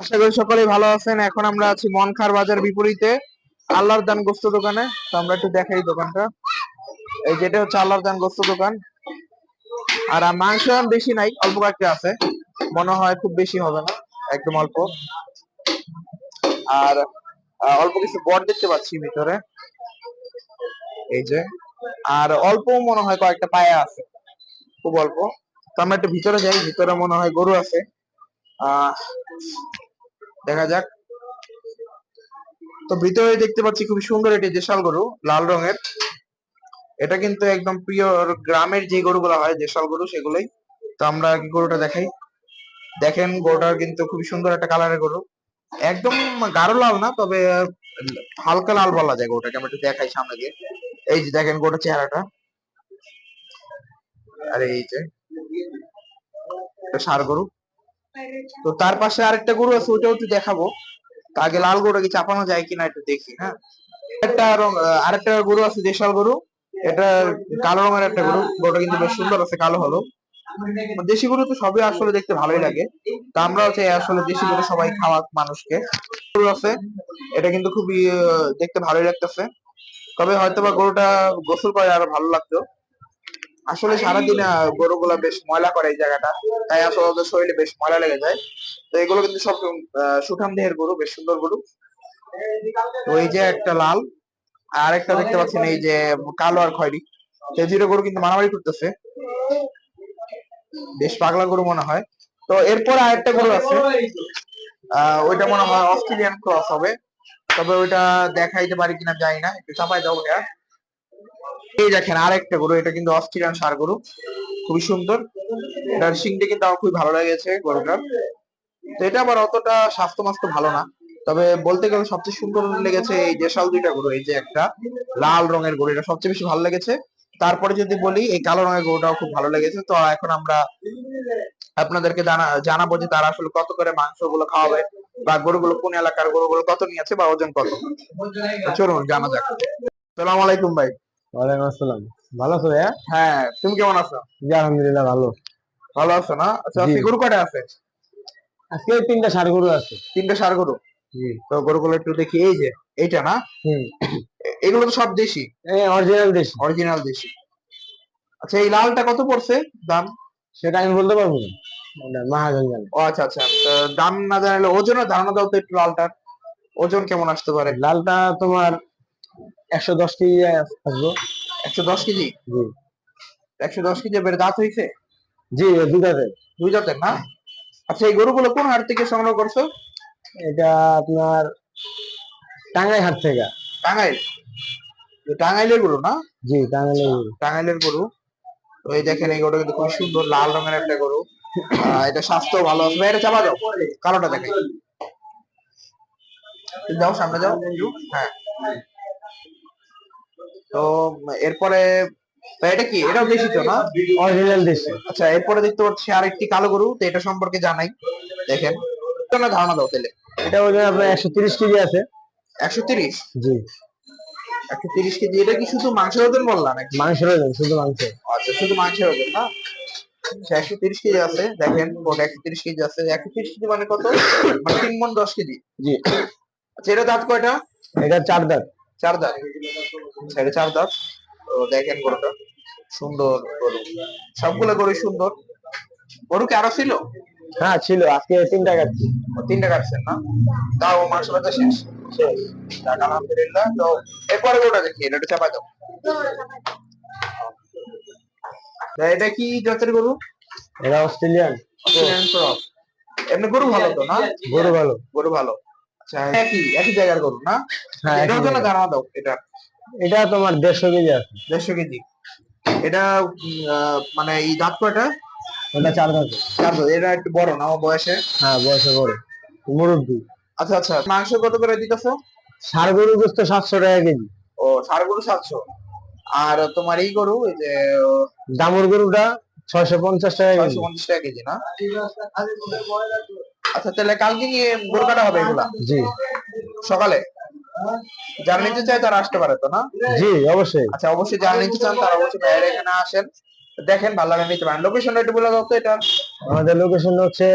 আশা করি সকলেই ভালো আছেন। এখন আমরা আছি মনখার বাজার বিপরীতে, আল্লাহর দান গোস্ত দোকানে। তো আমরা একটু দেখাই দোকানটা। এই যেটা হচ্ছে আল্লাহর দান গোস্ত দোকান। আর মাংস বেশি নাই, অল্প কয়েকটা আছে। মনে হয় খুব বেশি হবে না, একদম অল্প। আর অল্প কিছু বট দেখতে পাচ্ছি ভিতরে। এই যে, আর অল্প মনে হয় কয়েকটা পায়া আছে, খুব অল্প। তো আমরা একটু ভিতরে যাই, ভিতরে মনে হয় গরু আছে। আহ দেখা যাক। তো ভিতরে দেখতে পাচ্ছি খুবই সুন্দর এটি দেশাল গরু, লাল রঙের। এটা কিন্তু একদম পিওর গ্রামের যে গরুগুলো হয়, দেশাল গরু সেগুলোই। তো আমরা গরুটা দেখাই। দেখেন গরুটা কিন্তু খুবই সুন্দর একটা কালারের গরু। একদম গাঢ় লাল না, তবে হালকা লাল বলা যায় গরুটাকে। আমরা একটু দেখাই সামনে দিয়ে। এই যে দেখেন গরুটার চেহারাটা। আরে এই যে ষাড় গরু। তো তার পাশে আরেকটা গরু আছে, ওটাও একটু দেখাবো। আগে লাল গরুটা কি চাপানো যায় কিনা একটু দেখি হ্যাঁ। একটা আরেকটা গরু আছে, দেশাল গরু। এটা কালো রঙের একটা গরু, গরুটা কিন্তু বেশ সুন্দর আছে, কালো হলো। দেশি গরু তো সবই আসলে দেখতে ভালোই লাগে। তা আমরাও চাই আসলে দেশি গরু সবাই খাওয়া মানুষকে। গরু আছে, এটা কিন্তু খুবই দেখতে ভালোই লাগতেছে। তবে হয়তো বা গরুটা গোসল করে আরও ভালো লাগতো। আসলে সারাদিন আহ, গরুগুলা বেশ ময়লা করে এই জায়গাটা। তাই আসলে ওদের শরীরে বেশ ময়লা লেগে যায়। তো এগুলো কিন্তু সব সুঠাম দেহের গরু বেশ সুন্দর গরু। তো এই যে একটা লাল আর একটা দেখতে পাচ্ছেন এই যে কালো আর খয়েরি। এই দুটো গরু কিন্তু মারামারি করতেছে। বেশ পাগলা গরু মনে হয়। তো এরপর আরেকটা গরু আছে। আহ ওইটা মনে হয় অস্ট্রেলিয়ান ক্রস হবে। তবে ওইটা দেখাইতে পারি কিনা জানি না। একটু চাপাই যাব এই দেখেন আরেকটা গরু, এটা কিন্তু অস্ট্রেলিয়ান সার গরু, খুবই সুন্দর। এটার শিংটা কিন্তু আমার খুবই ভালো লেগেছে গরুটার। তো এটা আবার অতটা স্বাস্থ্য মাস্ত ভালো না, তবে বলতে গেলে সবচেয়ে সুন্দর লেগেছে এই দেশাল দুইটা গরু, এই যে একটা লাল রঙের গরু, এটা সবচেয়ে বেশি ভালো লেগেছে। তারপরে যদি বলি, এই কালো রঙের গরুটাও খুব ভালো লেগেছে। তো এখন আমরা আপনাদেরকে জানা, জানাব যে তারা আসলে কত করে মাংসগুলো খাওয়াবে, বা গরুগুলো কোন এলাকার গরুগুলো কত নিয়েছে, বা ওজন কত। চলুন, জানা যাক। সালাম আলাইকুম ভাই। ওয়ালাইকুম আসসালাম। ভালো আছো ভাইয়া? হ্যাঁ তুমি কেমন আছো? জি আলহামদুলিল্লাহ ভালো। ভালো আছো না? আচ্ছা আজকে গরু কয়টা আছে? আজকে তিনটা ষাড় গরু আছে। তিনটা সার গরু? তো গরুগুলো একটু দেখি এই যে এইটা না? এগুলো তো সব দেশি? অরিজিনাল দেশ। অরিজিনাল দেশি। আচ্ছা এই লালটা কত পড়ছে দাম? সেটা আমি বলতে পারব না। মহাজন জানে। ও আচ্ছা আচ্ছা দাম না জানালে ওজনের ধারণা দাও তো একটু লালটার। ওজন কেমন আসতে পারে? লালটা তোমার একশো দশ কেজি আসব একশো দশ কেজি? জি। একশো দশ কেজি বেড়ে দাঁত হয়েছে? জি দুটাতে দুই জাতের না? আচ্ছা এই গরুগুলো কোন হাট থেকে সংগ্রহ করছ? এটা আপনার টাঙ্গাই হাট থেকে। টাঙ্গাইল? টাঙ্গাইলের গরু না? জি টাঙ্গাইলে টাঙ্গাইলের গরু। তো এই দেখেন এই গরুটা কিন্তু খুব সুন্দর লাল রঙের একটা গরু। এটা স্বাস্থ্য ভালো আছে। এটা চাপা দাও। কালোটা দেখাই। যাও সামনে যাও। হ্যাঁ। তো এরপরে এটা কি? এটাও দেশি তো না? অরিজিনাল দেশ। আচ্ছা এরপরে দেখতে পাচ্ছি আরেকটি কালো গরু তো এটা সম্পর্কে জানাই। দেখেন। না ধারণা দাও তাহলে। এটা ওজন আপনার একশো তিরিশ কেজি আছে। একশো তিরিশ? জি। একশো তিরিশ কেজি এটা কি শুধু মাংসের ওজন বললাম নাকি? মাংসের ওজন শুধু মাংস আচ্ছা শুধু মাংসের ওজন না? আচ্ছা একশো তিরিশ কেজি আছে। দেখেন ওটা একশো তিরিশ কেজি আছে। একশো তিরিশ কেজি মানে কত? মানে তিন মন দশ কেজি। জি। আচ্ছা এটা দাঁত কয়টা? এটা চার দাঁত। চার দাঁত। এটা চার দাঁত। তো দেখেন গরুটা। সুন্দর গরু। সবগুলো গরু সুন্দর। গরু কি আরও ছিল? হ্যাঁ ছিল। আজকে তিনটা কাটছি। তিনটা কাটছেন না? তাও মাংস ব্যথা শেষ। আলহামদুলিল্লাহ। তো এরপরে গরুটা দেখি। এটা চাপাই দাও। এটা কি জাতের গরু? এটা অস্ট্রেলিয়ান। অস্ট্রেলিয়ান এমনি গরু ভালো তো না? গরু ভালো। গরু ভালো। একই একই জায়গার গরু না? হ্যাঁ এটার জন্য জায়গায়। দাও এটা। এটা তোমার দেড়শো কেজি আছে। দেড়শো কেজি। এটা মানে এই দাঁত কয়টা? চার দাঁত। চার দাঁত এটা একটু বড় না বয়সে? হ্যাঁ বয়সে বড়। মুরব্বি। আচ্ছা আচ্ছা মাংস কত করে দিতেছো? ষাড় গরু গোস্ত সাতশো টাকা কেজি। ও ষাড় গরু সাতশো। আর তোমার এই গরু এই যে দামুর গরুটা ছয়শো পঞ্চাশ টাকা কেজি। ছয়শো পঞ্চাশ টাকা কেজি না? আচ্ছা তাহলে কালকে নিয়ে গরু কাটা হবে এগুলা? জি। সকালে? যারা নিতে চায় তারা আসতে পারে তো না? জি অবশ্যই। আচ্ছা অবশ্যই যারা নিতে চান তারা অবশ্যই বাইরে এখানে আসেন। দেখেন ভালো লাগে নিতে পারেন। লোকেশনটা একটু বলে দাও তো এটা। আমাদের লোকেশন হচ্ছে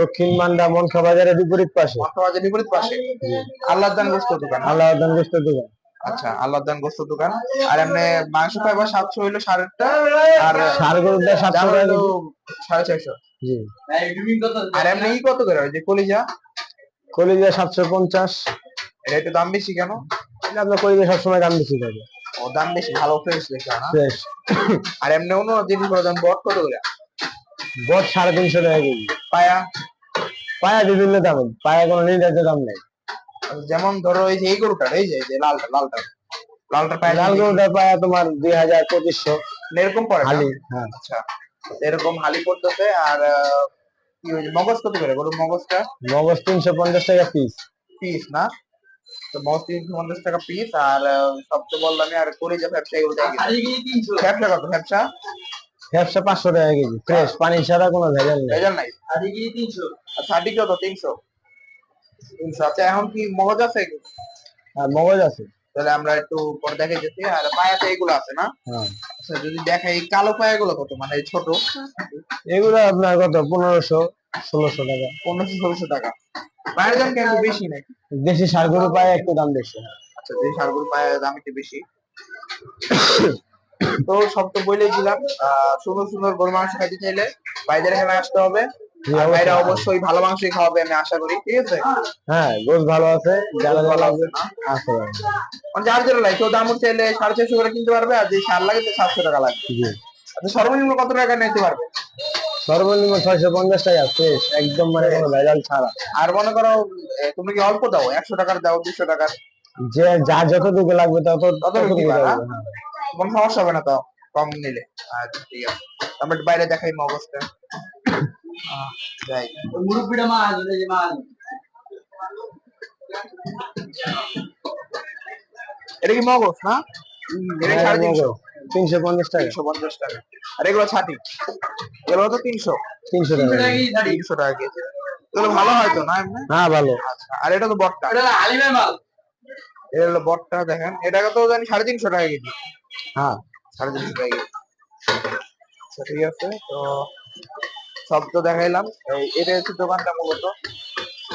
দক্ষিণ মান্ডা মনখা বাজারের বিপরীত পাশে। মঠবাজার বিপরীত পাশে? আল্লাহ দান গোস্ত দোকান আল্লাহর আল্লাহ গোস্ত দোকান। আচ্ছা আল্লাহ দান গোস্ত দোকান। আর এমনি মাংস পাইবা সাতশো হইল সাড়েটা আর সার গরুটা সাতশো। সাড়ে চারশো। জি। আর এমনি ই কত করে? ওই যে কলিজা? কলিজা সাতশো পঞ্চাশ। এটা একটু দাম বেশি কেন? আপনার কলিজা সবসময় দাম বেশি থাকে ও দাম বেশি ভালো ফ্রেশ দেখে না? ফ্রেশ আর এমনি অন্য জিনিসগুলো দাম বট কত করে? বট সাড়ে তিনশো টাকা কেজি। পায়া? পায়া বিভিন্ন দাম। পায়া কোনো নির্ধারিত দাম নেই। যেমন ধরো এই যে এই গরুটা এই যে এই যে লালটা লালটা। লালটা পায় লাল গরুটা পায়া তোমার দুই হাজার পঁচিশশো। এরকম পড়ে না? হালি হ্যাঁ। আচ্ছা। এরকম হালি পড়তেছে আর কি ওই মগজ কত করে গরুর মগজটা? মগজ তিনশো পঞ্চাশ টাকা পিস পিস না? তো মগজ তিনশো পঞ্চাশ টাকা পিস আর সব তো বললাম আর করে যাবে ব্যবসা এগুলো ব্যবসা কত ব্যবসা ব্যবসা পাঁচশো টাকা কেজি ফ্রেশ পানি ছাড়া কোনো ভেজাল নেই। ভেজাল নাই? আর থার্টি কত তিনশো? তিনশো আচ্ছা এখন কি মগজ আছে আর মগজ আছে। তাহলে আমরা একটু পরে দেখে যেতে। আর পায়াতে এগুলো আছে না? হ্যাঁ। আচ্ছা যদি দেখাই এই কালো পায়াগুলো কত? মানে ছোট? এগুলো আপনার কত? পনেরোশো ষোলোশো টাকা। পনেরোশো ষোলোশো টাকা। পায়ের দাম কিন্তু বেশি নাকি? দেশি সার গরু পায়ে একটু দাম বেশি আচ্ছা যে সারগুলো পায়ের দাম একটু বেশি। তো সব তো বলেই দিলাম। আহ, সুন্দর সুন্দর গরু মাংস খাইতে চাইলে ভাইদের এখানে আসতে হবে। ভাইরা অবশ্যই। ভালো মাংসই খাওয়াবে আমি আশা করি ঠিক আছে? হ্যাঁ গোস ভালো আছে ভালো মানে যার লাগে কেউ দাম চাইলে সাড়ে চারশো করে কিনতে পারবে আর যে সার লাগে সাতশো টাকা লাগবে আচ্ছা সর্বনিম্ন কত টাকা নিতে পারবে? সর্বনিম্ন ছয়শো পঞ্চাশ টাকা ফ্রেশ একদম মানে কোনো ভেজাল ছাড়া। আর মনে করো তুমি কি অল্প দাও একশো টাকার দাও দুশো টাকার? যে যা যতটুকু লাগবে তত ততটুকু। কোনো সমস্যা হবে না তো কম নিলে। আচ্ছা ঠিক আছে। আমরা বাইরে দেখাই যাই মুরব্বিটা যে এটা কি মগজ না? হ্যাঁ, তিনশো? পঞ্চাশ টাকা। তিনশো পঞ্চাশ টাকা। আর এগুলো ছাটি? এগুলো তো তিনশো। তিনশো টাকা। তিনশো টাকা কেজি। এগুলো ভালো হয় তো না এমনি? হ্যাঁ ভালো। আচ্ছা আর এটা তো বটটা এটা হালিমের মাল। এটা হলো বটটা দেখেন। এটাকে তো জানি সাড়ে তিনশো টাকা কেজি। হ্যাঁ। সাড়ে তিনশো টাকা কেজি। আচ্ছা ঠিক আছে তো তো দেখাইলাম। এই এটা হচ্ছে দোকানটা মূলত।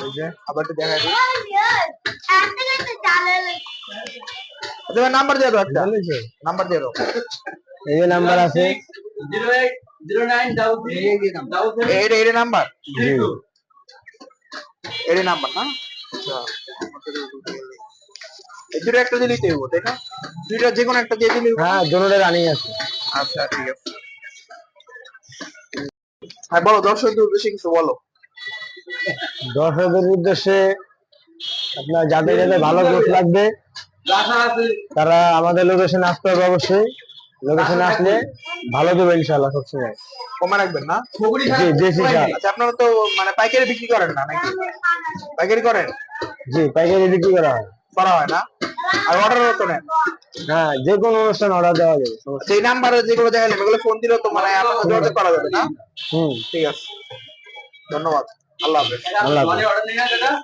এই যে আবার একটু দেখাই দিই। তোমার নাম্বার দিয়ে দাও একটা। নাম্বার দিয়ে দাও। এই নাম্বার আছে। এটা নাম্বার? এটা নাম্বার না? আচ্ছা। দুটো একটা দিলেই তো তাই না? দুইটা যে কোনো একটা দিয়ে দিলেই হ্যাঁ দুটোটা রানিং আছে। আচ্ছা ঠিক আছে। হ্যাঁ বলো দর্শকদের উদ্দেশ্যে কিছু বলো। দর্শকদের উদ্দেশ্যে আপনার যাদের যাদের ভালো গোস লাগবে তারা আমাদের লোকেশনে আসতে হবে অবশ্যই। লোকেশনে আসলে ভালো দেবে ইনশাল্লাহ সবসময়। কমে রাখবেন না? জি দেশি চাল আচ্ছা আপনারা তো মানে পাইকারি বিক্রি করেন না নাকি? পাইকারি করেন? জি পাইকারি বিক্রি করা হয়। করা হয় না। আর অর্ডারও তো নেন। হ্যাঁ যে কোনো অনুষ্ঠান অর্ডার দেওয়া যাবে সেই নাম্বারে যেগুলো দেখালাম এগুলো ফোন দিলেও তো মানে আপনার যোগাযোগ করা যাবে না। হুম। ঠিক আছে। ধন্যবাদ। আল্লাহ হাফেজ। আল্লাহ হাফেজ। অর্ডার